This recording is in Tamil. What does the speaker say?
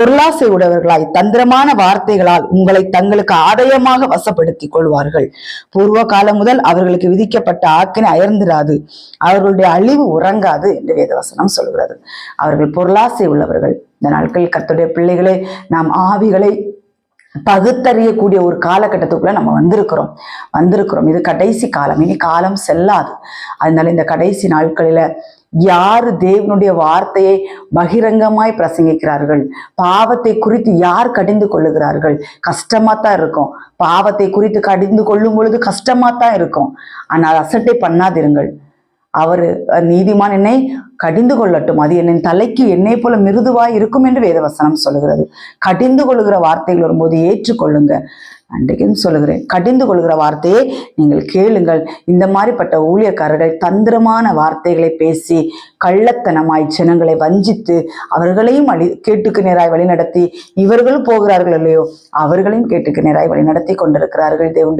பொருளாசை உடையவர்களாய் தந்திரமான வார்த்தைகளால் உங்களை தங்களுக்கு ஆதாயமாக வசப்படுத்திக் கொள்வார்கள். பூர்வ காலம் முதல் அவர்களுக்கு விதிக்கப்பட்ட ஆக்கினை அயர்ந்திராது. அவர்களுடைய அழிவு உறங்காது என்று வேதவசனம் சொல்கிறது. அவர்கள் பொருளாசை உள்ளவர்கள். இந்த நாட்களில் கத்துடைய பிள்ளைகளை நாம் ஆவிகளை பகுத்தறியக்கூடிய ஒரு காலகட்டத்துக்குள்ள நம்ம வந்திருக்கிறோம். வந்திருக்கிறோம். இது கடைசி காலம். இனி காலம் செல்லாது. அதனால இந்த கடைசி நாட்களில யார் தேவனுடைய வார்த்தையை பகிரங்கமாய் பிரசங்கிக்கிறார்கள்? பாவத்தை குறித்து யார் கடிந்து கொள்ளுகிறார்கள்? கஷ்டமா தான் இருக்கும். பாவத்தை குறித்து கடிந்து கொள்ளும் பொழுது கஷ்டமா தான் இருக்கும். ஆனால் அசட்டை பண்ணாதிருங்கள். அவர் நீதிமான் என்னை கடிந்து கொள்ளட்டும். அது என்னின் தலைக்கு என்னை போல மிருதுவாய் இருக்கும் என்று வேதவசனம் சொல்லுகிறது. கடிந்து கொள்ளுகிற வார்த்தைகள் வரும்போது ஏற்றுக்கொள்ளுங்க. அன்றைக்கும் சொல்லுகிறேன் கடிந்து கொள்கிற வார்த்தையை நீங்கள் கேளுங்கள். இந்த மாதிரிப்பட்ட ஊழியக்காரர்கள் தந்திரமான வார்த்தைகளை பேசி கள்ளத்தனமாய் ஜனங்களை வஞ்சித்து அவர்களையும் அழி கேட்டுக்கு நேராய் வழிநடத்தி இவர்களும் போகிறார்கள் இல்லையோ அவர்களையும் கேட்டுக்கு நேராய் வழிநடத்தி கொண்டிருக்கிறார்கள் தேவனுடைய